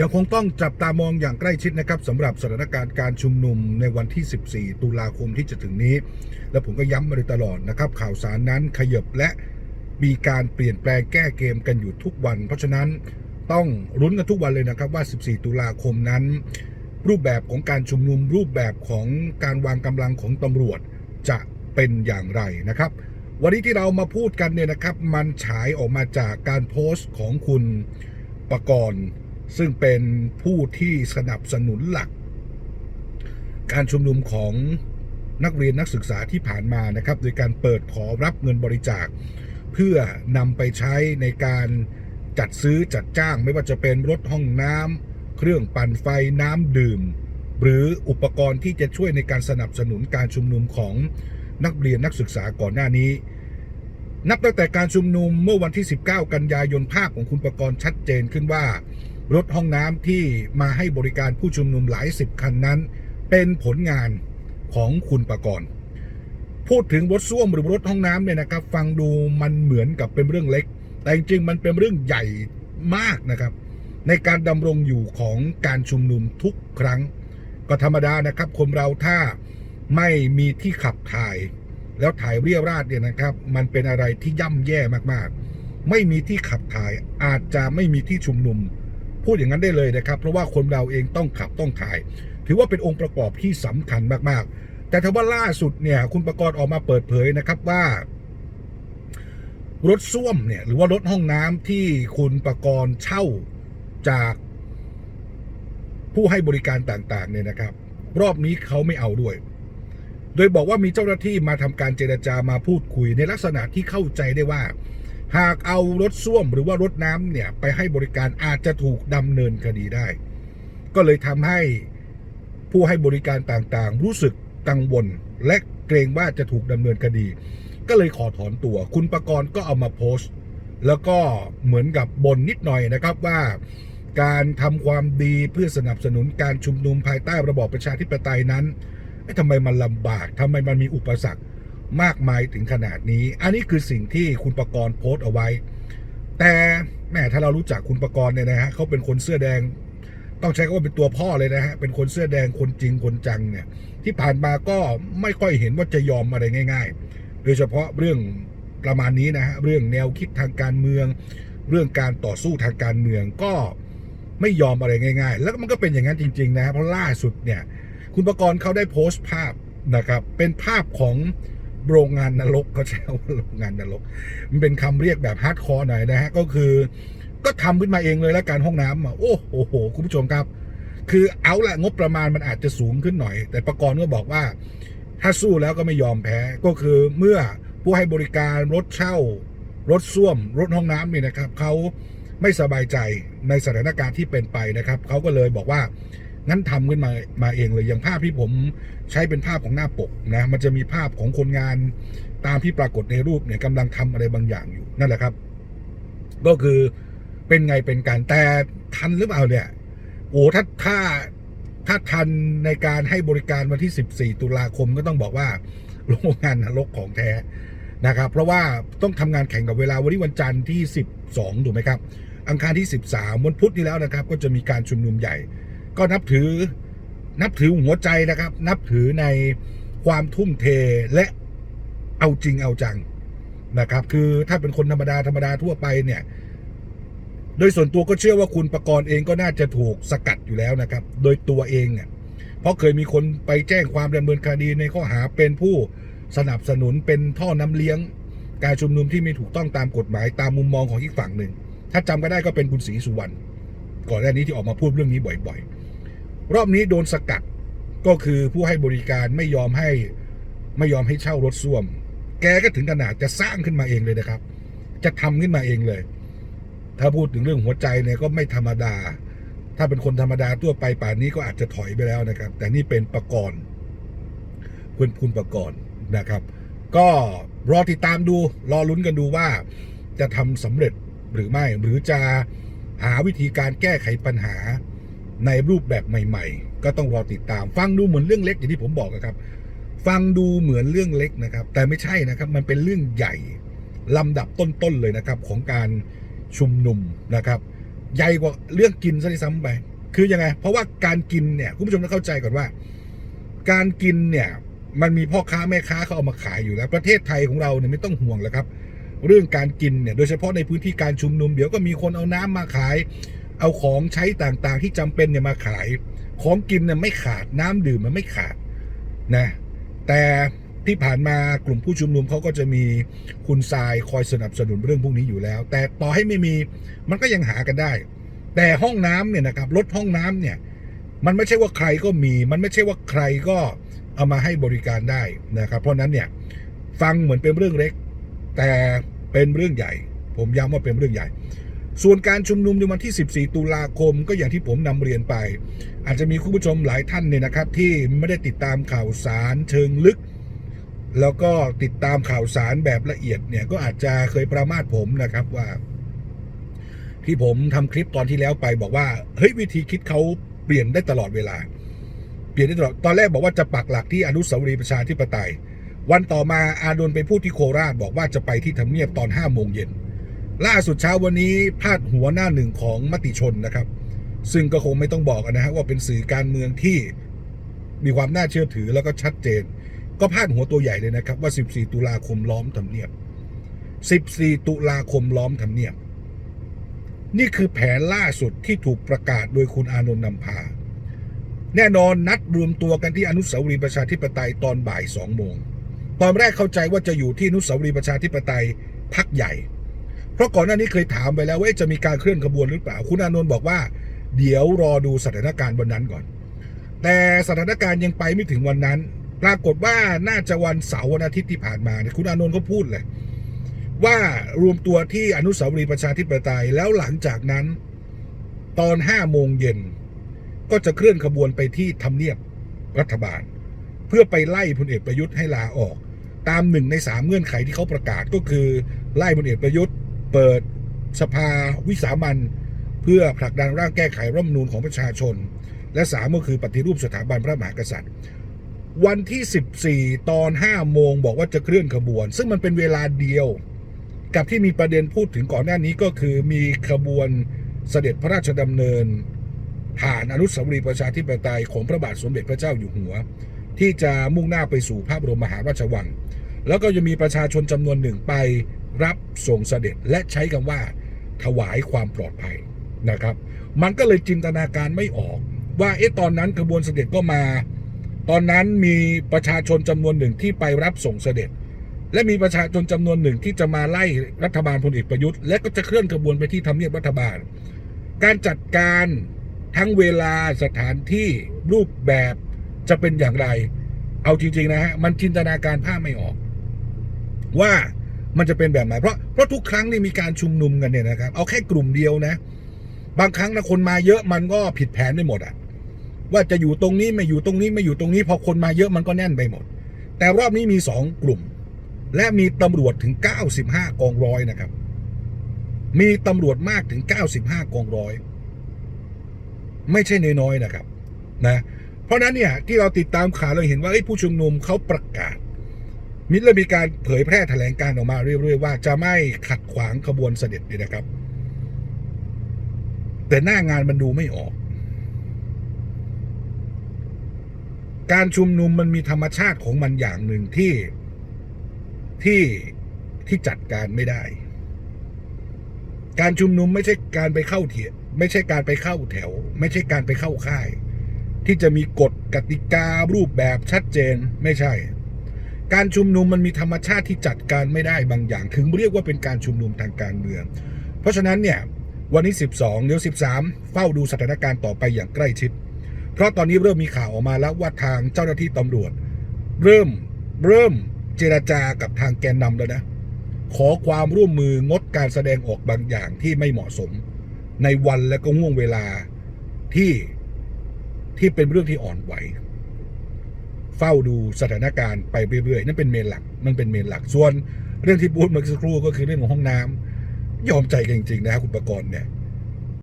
ยังคงต้องจับตามองอย่างใกล้ชิดนะครับสำหรับสถานการณ์การชุมนุมในวันที่ 14 ตุลาคมที่จะถึงนี้ และผมก็ย้ำมาโดยตลอดนะครับ ข่าวสารนั้นขยบและมีการเปลี่ยนแปลงแก้เกมกันอยู่ทุกวัน เพราะฉะนั้นต้องรุ้นกันทุกวันเลยนะครับว่า 14 ตุลาคมนั้น รูปแบบของการชุมนุม รูปแบบของการวางกำลังของตำรวจจะเป็นอย่างไรนะครับ วันนี้ที่เรามาพูดกันเนี่ยนะครับ มันฉายออกมาจากการโพสต์ของคุณประกรณ์ ซึ่งเป็นผู้ที่สนับสนุนหลัก การชุมนุมของนักเรียนนักศึกษาที่ผ่านมานะครับ โดยการเปิดขอรับเงินบริจาค เพื่อนำไปใช้ในการจัดซื้อจัดจ้างไม่ว่าจะเป็นรถห้องน้ำเครื่องปั่นไฟน้ำดื่ม หรืออุปกรณ์ที่จะช่วยในการสนับสนุนการชุมนุมของนักเรียนนักศึกษาก่อนหน้านี้ นับตั้งแต่การชุมนุมเมื่อวันที่ 19 กันยายนภาพของคุณประกรณ์ชัดเจนขึ้นว่า รถห้องน้ำที่มาให้บริการผู้ชุมนุมหลายสิบคันนั้น เป็นผลงานของคุณประกรณ์พูดถึงรถส้วมหรือรถห้องน้ำเนี่ยนะครับ ฟังดูมันเหมือนกับเป็นเรื่องเล็ก แต่จริงๆมันเป็นเรื่องใหญ่มากนะครับ ในการดำรงอยู่ของการชุมนุมทุกครั้ง ก็ธรรมดานะครับ คนเราถ้าไม่มีที่ขับถ่าย แล้วถ่ายเรียราดเนี่ยนะครับ มันเป็นอะไรที่ย่ำแย่มากๆ ไม่มีที่ขับถ่ายอาจจะไม่มีที่ชุมนุม พูดอย่างนั้นได้เลยนะครับ เพราะว่าคนเราเองต้องขับต้องถ่าย ถือว่าเป็นองค์ประกอบที่สำคัญมากๆ แต่ถ้าว่าล่าสุดเนี่ยคุณประกรณ์ออกมาเปิดเผยนะครับว่ารถส้วมเนี่ยหรือว่ารถห้องน้ำที่คุณประกรณ์เช่าจากผู้ให้บริการต่างๆเนี่ยนะครับ รอบนี้เขาไม่เอาด้วย โดยบอกว่ามีเจ้าหน้าที่มาทำการเจรจามาพูดคุยในลักษณะที่เข้าใจได้ว่า หากเอารถส้วมหรือว่ารถน้ำเนี่ยไปให้บริการอาจจะถูกดำเนินคดีได้ ก็เลยทำให้ผู้ให้บริการต่างๆ รู้สึกกังวลและเกรงว่าจะถูกดำเนินคดี ก็เลยขอถอนตัว คุณประกรณ์ก็เอามาโพสต์ แล้วก็เหมือนกับบ่นนิดหน่อยนะครับว่าการทำความดีเพื่อสนับสนุนการชุมนุมภายใต้ระบอบประชาธิปไตยนั้นทำไมมันลำบากทำไมมันมีอุปสรรค มากมายถึงขนาดนี้ อันนี้คือสิ่งที่คุณประกรณ์โพสต์เอาไว้ แต่แม่ถ้าเรารู้จักคุณประกรณ์เนี่ยนะฮะเขาเป็นคนเสื้อแดง ต้องใช้คำว่าเป็นตัวพ่อเลยนะฮะ เป็นคนเสื้อแดงคนจริงคนจังเนี่ย ที่ผ่านมาก็ไม่ค่อยเห็นว่าจะยอมอะไรง่าย ๆ โดยเฉพาะเรื่องประมาณนี้นะฮะ เรื่องแนวคิดทางการเมือง เรื่องการต่อสู้ทางการเมืองก็ไม่ยอมอะไรง่าย ๆ แล้วมันก็เป็นอย่างนั้นจริง ๆ นะฮะเพราะล่าสุดเนี่ย คุณประกรณ์เขาได้โพสต์ภาพนะครับ เป็นภาพของ โรงงานนรกเขาใช้ว่าโรงงานนรก มันเป็นคำเรียกแบบฮาร์ดคอร์หน่อยนะฮะ ก็คือ ก็ทำขึ้นมาเองเลยแล้วการห้องน้ำอะโอ้โห คุณผู้ชมครับ คือเอาละงบประมาณมันอาจจะสูงขึ้นหน่อย แต่ประกรณ์ก็บอกว่า ถ้าสู้แล้วก็ไม่ยอมแพ้ ก็คือเมื่อผู้ให้บริการรถเช่า รถส้วม รถห้องน้ำนี่นะครับเขาไม่สบายใจในสถานการณ์ที่เป็นไปนะครับเขาก็เลยบอกว่า งั้นทำขึ้นมามาเองเลยอย่างภาพที่ผมใช้เป็นภาพของหน้าปกนะมันจะมีภาพของคนงานตามที่ปรากฏในรูปเนี่ยกำลังทำอะไรบางอย่างอยู่นั่นแหละครับ ก็คือเป็นไงเป็นการแต่ทันหรือเปล่าเนี่ยโอ้ถ้าถ้าถ้าทันในการให้บริการวันที่ 14 ตุลาคมก็ต้องบอกว่าโรงงานนรกของแท้นะครับ เพราะว่าต้องทำงานแข่งกับเวลาวันนี้วันจันทร์ที่ 12 ถูกไหมครับ อังคารที่ 13 วันพุธนี้แล้วนะครับ ก็จะมีการชุมนุมใหญ่ ก็นับถือนับถือหัวใจนะครับ นับถือในความทุ่มเทและเอาจริงเอาจังนะครับ คือถ้าเป็นคนธรรมดาธรรมดาทั่วไปเนี่ย โดยส่วนตัวก็เชื่อว่าคุณประกรณ์เองก็น่าจะถูกสกัดอยู่แล้วนะครับ โดยตัวเองเนี่ยเพราะเคยมีคนไปแจ้งความดำเนินคดีในข้อหาเป็นผู้สนับสนุนเป็นท่อน้ำเลี้ยง การชุมนุมที่ไม่ถูกต้องตามกฎหมายตามมุมมองของอีกฝั่งหนึ่ง ถ้าจำก็ได้ก็เป็นคุณศรีสุวรรณก่อนหน้านี้ที่ออกมาพูดเรื่องนี้บ่อย ๆ รอบนี้โดนสกัดก็คือผู้ให้บริการไม่ยอมให้ไม่ยอมให้เช่ารถส้วม แกก็ถึงขนาดจะสร้างขึ้นมาเองเลยนะครับ จะทำขึ้นมาเองเลย ถ้าพูดถึงเรื่องหัวใจเนี่ยก็ไม่ธรรมดา ถ้าเป็นคนธรรมดาทั่วไปป่านนี้ก็อาจจะถอยไปแล้วนะครับ แต่นี่เป็นประกรณ์คุณคุณประกรณ์นะครับ ก็รอติดตามดูรอลุ้นกันดูว่า จะทำสำเร็จหรือไม่ หรือจะหาวิธีการแก้ไขปัญหา ในรูปแบบใหม่ ๆ ก็ต้องรอติดตาม ฟังดูเหมือนเรื่องเล็กอย่างที่ผมบอกนะครับ ฟังดูเหมือนเรื่องเล็กนะครับ แต่ไม่ใช่นะครับมันเป็นเรื่องใหญ่ลำดับต้นๆเลยนะครับของการชุมนุมนะครับ ใหญ่กว่าเรื่องกินซะด้วยซ้ำไป คือยังไง เพราะว่าการกินเนี่ยคุณผู้ชมต้องเข้าใจก่อนว่า การกินเนี่ยมันมีพ่อค้าแม่ค้าเขาเอามาขายอยู่แล้ว ประเทศไทยของเราเนี่ยไม่ต้องห่วงแล้วครับ เรื่องการกินเนี่ยโดยเฉพาะในพื้นที่การชุมนุม เดี๋ยวก็มีคนเอาน้ำมาขาย เอาของใช้ต่างๆ ที่จำเป็นเนี่ยมาขาย ของกินเนี่ยไม่ขาดน้ำดื่มมันไม่ขาดนะแต่ที่ผ่านมากลุ่มผู้ชุมนุมเขาก็จะมีคุณทรายคอยสนับสนุนเรื่องพวกนี้อยู่แล้ว แต่ต่อให้ไม่มีมันก็ยังหากันได้ แต่ห้องน้ำเนี่ยนะครับรถห้องน้ำเนี่ยมันไม่ใช่ว่าใครก็มี มันไม่ใช่ว่าใครก็เอามาให้บริการได้นะครับ เพราะฉะนั้นเนี่ยฟังเหมือนเป็นเรื่องเล็ก แต่เป็นเรื่องใหญ่ ผมย้ำว่าเป็นเรื่องใหญ่ ส่วนการชุมนุมในวันที่ 14 ตุลาคมก็อย่างที่ผมนำเรียนไป อาจจะมีคุณผู้ชมหลายท่านเนี่ยนะครับ ที่ไม่ได้ติดตามข่าวสารเชิงลึก แล้วก็ติดตามข่าวสารแบบละเอียดเนี่ยก็อาจจะเคยประมาทผมนะครับว่า ที่ผมทำคลิปตอนที่แล้วไปบอกว่าเฮ้ยวิธีคิดเขาเปลี่ยนได้ตลอดเวลา เปลี่ยนได้ตลอดตอนแรกบอกว่าจะปักหลักที่อนุสาวรีย์ประชาธิปไตย วันต่อมาอาดนไปพูดที่โคราชบอกว่าจะไปที่ทำเนียบตอน5โมงเย็น ล่าสุดเช้าวันนี้พาดหัวหน้าหนึ่งของมติชนนะครับ ซึ่งก็คงไม่ต้องบอกนะฮะว่าเป็นสื่อการเมืองที่มีความน่าเชื่อถือแล้วก็ชัดเจน ก็พาดหัวตัวใหญ่เลยนะครับว่า 14 ตุลาคมล้อมทำเนียบ 14 ตุลาคมล้อมทำเนียบ นี่คือแผนล่าสุดที่ถูกประกาศโดยคุณอานนท์นำพา แน่นอนนัดรวมตัวกันที่อนุสาวรีย์ประชาธิปไตยตอนบ่ายสองโมงตอนแรกเข้าใจว่าจะอยู่ที่อนุสาวรีย์ประชาธิปไตยพักใหญ่ เพราะก่อนหน้านี้เคยถามไปแล้วว่าจะมีการเคลื่อนขบวนหรือเปล่า คุณอานนท์บอกว่า เดี๋ยวรอดูสถานการณ์วันนั้นก่อน แต่สถานการณ์ยังไปไม่ถึงวันนั้น ปรากฏว่าน่าจะวันเสาร์วันอาทิตย์ที่ผ่านมาเนี่ยคุณอานนท์ก็พูดเลยว่ารวมตัวที่อนุสาวรีย์ประชาธิปไตยแล้วหลังจากนั้น ตอนห้าโมงเย็นก็จะเคลื่อนขบวนไปที่ทำเนียบรัฐบาล เพื่อไปไล่พลเอกประยุทธ์ให้ลาออก ตามหนึ่งในสามเงื่อนไขที่เขาประกาศก็คือ ไล่พลเอกประยุทธ์ เปิดสภาวิสามันเพื่อผลักดันร่างแก้ไขรัฐมนูญของประชาชน และสามก็คือปฏิรูปสถาบันพระมหากษัตริย์ วันที่ 14 ตอน 5 โมงบอกว่าจะเคลื่อนขบวน ซึ่งมันเป็นเวลาเดียว กับที่มีประเด็นพูดถึงก่อนหน้านี้ก็คือมีขบวนเสด็จพระราชดำเนิน ผ่านอนุสาวรีย์ประชาธิปไตยของพระบาทสมเด็จพระเจ้าอยู่หัว ที่จะมุ่งหน้าไปสู่พระบรมมหาราชวัง แล้วก็จะมีประชาชนจำนวนหนึ่งไป รับส่งเสด็จและใช้คำว่า ถวายความปลอดภัยนะครับ มันก็เลยจินตนาการไม่ออกว่าเอ๊ะตอนนั้นขบวนเสด็จก็มา ตอนนั้นมีประชาชนจำนวนหนึ่งที่ไปรับส่งเสด็จ และมีประชาชนจำนวนหนึ่งที่จะมาไล่รัฐบาลพลเอกประยุทธ์ และก็จะเคลื่อนขบวนไปที่ทำเนียบรัฐบาล การจัดการทั้งเวลาสถานที่รูปแบบจะเป็นอย่างไร เอาจริงๆนะฮะมันจินตนาการภาพไม่ออก ว่า มันจะเป็นแบบไหนเพราะเพราะทุกครั้งที่มีการชุมนุมกันเนี่ยนะครับ เอาแค่กลุ่มเดียวนะ บางครั้งนะคนมาเยอะมันก็ผิดแผนไปหมดอะว่าจะอยู่ตรงนี้ไม่อยู่ตรงนี้ไม่อยู่ตรงนี้พอคนมาเยอะมันก็แน่นไปหมด แต่รอบนี้มีสองกลุ่ม และมีตำรวจถึง 95 กองร้อยนะครับ มีตำรวจมากถึง 95 กองร้อย ไม่ใช่น้อยๆนะครับนะเพราะนั้นเนี่ยที่เราติดตามข่าวเราเห็นว่าเอ้ผู้ชุมนุมเขาประกาศ มิตรเลยมีการเผยแพร่แถลงการออกมาเรื่อยๆว่าจะไม่ขัดขวางขบวนเสด็จเนี่ยนะครับ แต่หน้างานมันดูไม่ออก การชุมนุมมันมีธรรมชาติของมันอย่างหนึ่งที่ที่ที่จัดการไม่ได้ การชุมนุมไม่ใช่การไปเข้าเถียไม่ใช่การไปเข้าแถว ไม่ใช่การไปเข้าค่าย ที่จะมีกฎกติการูปแบบชัดเจนไม่ใช่ การชุมนุมมันมีธรรมชาติที่จัดการไม่ได้บางอย่าง ถึงเรียกว่าเป็นการชุมนุมทางการเมือง เพราะฉะนั้นเนี่ยวันนี้ 12เดี๋ยว13 เฝ้าดูสถานการณ์ต่อไปอย่างใกล้ชิด เพราะตอนนี้เริ่มมีข่าวออกมาแล้วว่าทางเจ้าหน้าที่ตำรวจ เริ่มเริ่มเจรจากับทางแกนนำแล้วนะ ขอความร่วมมืองดการแสดงออกบางอย่างที่ไม่เหมาะสม ในวันและก็ห่วงเวลาที่ที่เป็นเรื่องที่อ่อนไหว เฝ้าดูสถานการณ์ไปเรื่อยๆนั่นเป็นเมนหลักนั่นเป็นเมนหลักส่วน เรื่องที่พูดเมื่อสักครู่ก็คือเรื่องของห้องน้ำยอมใจกันจริงๆนะครับคุณประกรณ์เนี่ย